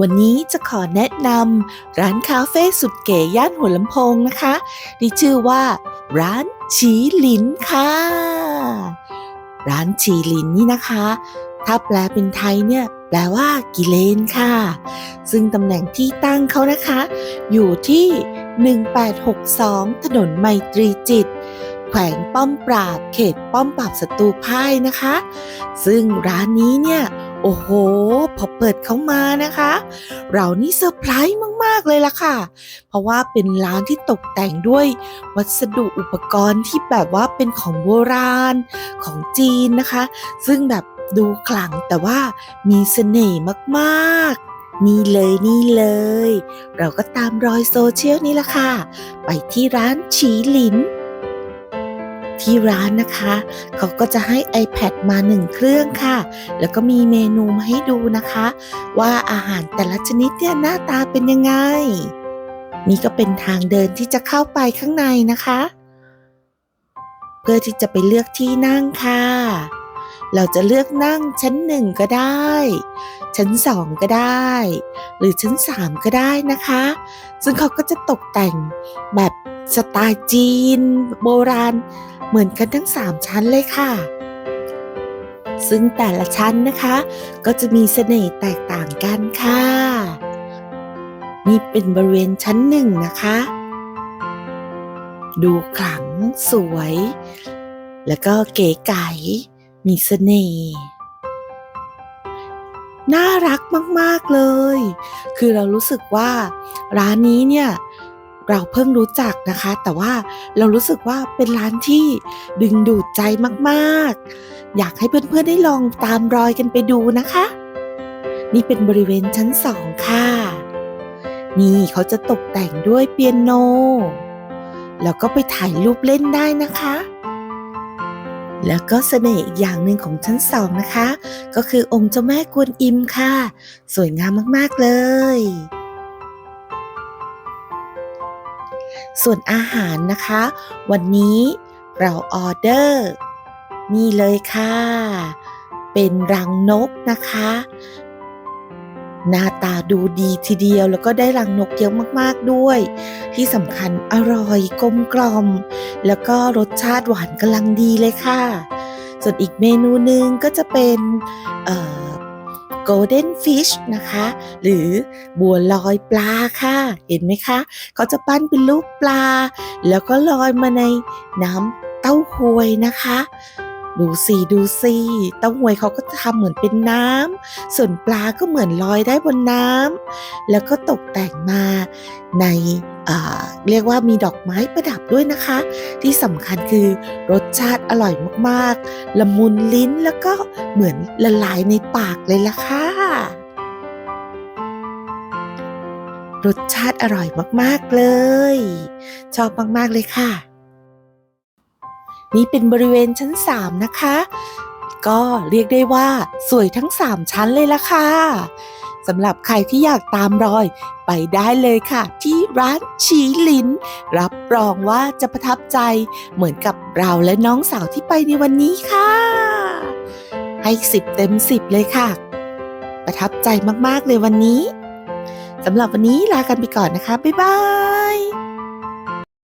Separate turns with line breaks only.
วันนี้จะขอแนะนำร้านคาเฟ่สุดเก๋ย่านหัวลำโพงนะคะที่ชื่อว่า ร้านฉีหลินค่ะ ร้านฉีหลินนี่นะคะ ถ้าแปลเป็นไทยเนี่ยแปลว่ากิเลนค่ะ ซึ่งตำแหน่งที่ตั้งเขานะคะ อยู่ที่ 1862 ถนนไมตรีจิต แขวงป้อมปราบ เขตป้อมปราบศัตรูพ่ายนะคะ ซึ่งร้านนี้เนี่ย โอ้โห พอเปิดเข้ามานะคะ เรานี่เซอร์ไพรส์มาก ๆ เลยล่ะค่ะ เพราะว่าเป็นร้านที่ตกแต่งด้วย วัสดุอุปกรณ์ที่แบบว่าเป็นของโบราณของจีนนะคะ ซึ่งแบบดูขลังแต่ว่ามีเสน่ห์มากๆนี่เลยนี่เลย เราก็ตามรอยโซเชียลนี่แหละค่ะ ไปที่ร้านฉีหลิน ที่ร้านนะคะ เขาก็จะให้ iPad มาหนึ่งเครื่องค่ะ แล้วก็มีเมนูมาให้ดูนะคะ ว่าอาหารแต่ละชนิดเนี่ยหน้าตาเป็นยังไง นี่ก็เป็นทางเดินที่จะเข้าไปข้างในนะคะ เพื่อที่จะไปเลือกที่นั่งค่ะ เราจะเลือกนั่งชั้นหนึ่งก็ได้ ชั้นสองก็ได้ หรือชั้นสามก็ได้นะคะ ซึ่งเขาก็จะตกแต่งแบบ สไตล์จีน โบราณ เหมือนกันทั้งสามชั้นเลยค่ะ ซึ่งแต่ละชั้นนะคะ ก็จะมีเสน่ห์แตกต่างกันค่ะ นี่เป็นบริเวณชั้นหนึ่งนะคะ ดูขลังสวย แล้วก็เก๋ไก๋มีเสน่ห์น่ารักมาก ๆ เลย คือเรารู้สึกว่าร้านนี้เนี่ย เราเพิ่งรู้จักนะคะ แต่ว่าเรารู้สึกว่าเป็นร้านที่ดึงดูดใจมากๆ อยากให้เพื่อนๆได้ลองตามรอยกันไปดูนะคะ นี่เป็นบริเวณชั้นสองค่ะ นี่เขาจะตกแต่งด้วยเปียโน แล้วก็ไปถ่ายรูปเล่นได้นะคะแล้วก็เสน่ห์อีกอย่างหนึ่งของชั้นสองนะคะ ก็คือองค์เจ้าแม่กวนอิมค่ะ สวยงามมาก ๆ เลย ส่วนอาหารนะคะ วันนี้เราออเดอร์ นี่เลยค่ะ เป็นรังนกนะคะ หน้าตาดูดีทีเดียวแล้วก็ได้รังนกเยอะมากๆด้วย ที่สำคัญอร่อยกลมกล่อม แล้วก็รสชาติหวานกำลังดีเลยค่ะ ส่วนอีกเมนูหนึ่งก็จะเป็นเอ่อ golden fish นะคะ หรือบัวลอยปลาค่ะ เห็นไหมคะ เขาจะปั้นเป็นรูปปลา แล้วก็ลอยมาในน้ำเต้าหวยนะคะ ดูสิดูสิเต้าหวยเขาก็ทำเหมือนเป็นน้ำส่วนปลาก็เหมือนลอยได้บนน้ำแล้วก็ตกแต่งมาในเอ่อเรียกว่ามีดอกไม้ประดับด้วยนะคะ ที่สำคัญคือรสชาติอร่อยมากๆ ละมุนลิ้นแล้วก็เหมือนละลายในปากเลยล่ะค่ะรสชาติอร่อยมากๆเลย ชอบมากๆเลยค่ะ นี่เป็นบริเวณชั้น 3 นะคะ ก็เรียกได้ว่าสวยทั้ง 3 ชั้นเลยละค่ะสำหรับใครที่อยากตามรอยไปได้เลยค่ะ ที่ร้านชีลิน รับรองว่าจะประทับใจเหมือนกับเราและน้องสาวที่ไปในวันนี้ค่ะ ให้สิบเต็มสิบเลยค่ะ ประทับใจมากๆเลยวันนี้สำหรับวันนี้ลากันไปก่อนนะคะ บ๊ายบาย